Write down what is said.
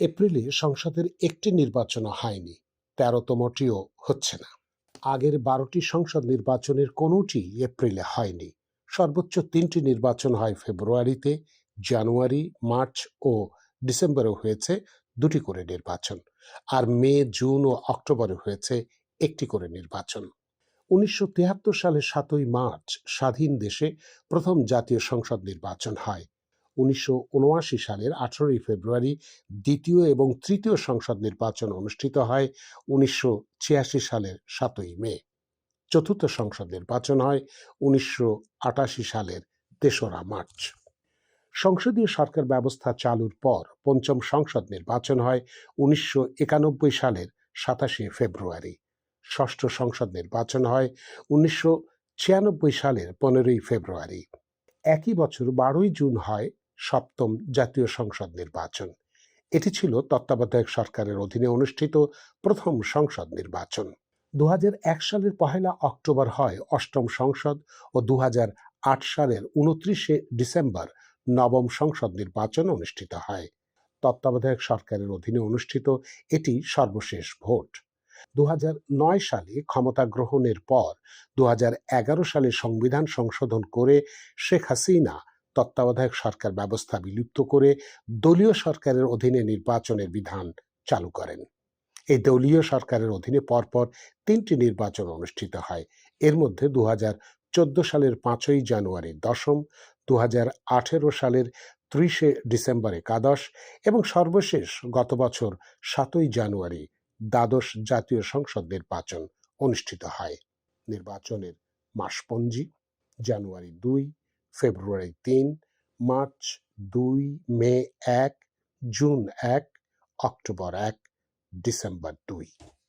এপ্রিলে সংসদের একটি নির্বাচনও হয়নি তেরোতমটিও হচ্ছে না। আগের বারোটি সংসদ নির্বাচনের কোনোটি এপ্রিলে হয়নি, সর্বোচ্চ তিনটি নির্বাচন হয় ফেব্রুয়ারিতে, জানুয়ারি, মার্চ ও ডিসেম্বরে হয়েছে দুটি করে নির্বাচন, আর মে, জুন ও অক্টোবরে হয়েছে একটি করে নির্বাচন। উনিশশো সালের সাতই মার্চ স্বাধীন দেশে প্রথম জাতীয় সংসদ নির্বাচন হয় উনিশশো উনআশি সালের আঠেরোই ফেব্রুয়ারি দ্বিতীয় এবং তৃতীয় সংসদ নির্বাচন অনুষ্ঠিত হয় উনিশশো ছিয়াশি সালের সাতই মে। চতুর্থ সংসদ নির্বাচন হয় উনিশশো আটাশি সালের তেসরা মার্চ। সংসদীয় সরকার ব্যবস্থা চালুর পর পঞ্চম সংসদ নির্বাচন হয় উনিশশো একানব্বই সালের সাতাশে ফেব্রুয়ারি। ষষ্ঠ সংসদ নির্বাচন হয় উনিশশো ছিয়ানব্বই সালের পনেরোই ফেব্রুয়ারি। একই বছর বারোই জুন হয় সপ্তম জাতীয় সংসদ নির্বাচন। এটি ছিল তত্ত্বাবধায়ক সরকারের অধীনে অনুষ্ঠিত প্রথম সংসদ নির্বাচন। দু হাজার এক সালের পহেলা অক্টোবর হয় অষ্টম সংসদ ও দু হাজার আট সালের উনত্রিশে ডিসেম্বর নবম সংসদ নির্বাচন অনুষ্ঠিত হয়। তত্ত্বাবধায়ক সরকারের অধীনে অনুষ্ঠিত এটি সর্বশেষ ভোট। দু হাজার নয় সালে ক্ষমতা গ্রহণের পর দু হাজার এগারো সালে সংবিধান সংশোধন করে শেখ হাসিনা তত্ত্বাবধায়ক সরকার ব্যবস্থা বিলুপ্ত করে দলীয় সরকারের অধীনে নির্বাচনের বিধান চালু করেন। এই দলীয় সরকারের অধীনে পরপর তিনটি নির্বাচন অনুষ্ঠিত হয়। এর মধ্যে দু চোদ্দ সালের পাঁচই জানুয়ারি দশম দু আঠেরো সালের ত্রিশে ডিসেম্বর একাদশ এবং সর্বশেষ গত বছর সাতই জানুয়ারি দ্বাদশ জাতীয় সংসদ নির্বাচন অনুষ্ঠিত হয়। নির্বাচনের মাসপঞ্জি জানুয়ারি দুই ফেব্রুয়ারি তিন মার্চ দুই মে এক জুন এক অক্টোবর এক ডিসেম্বর দুই।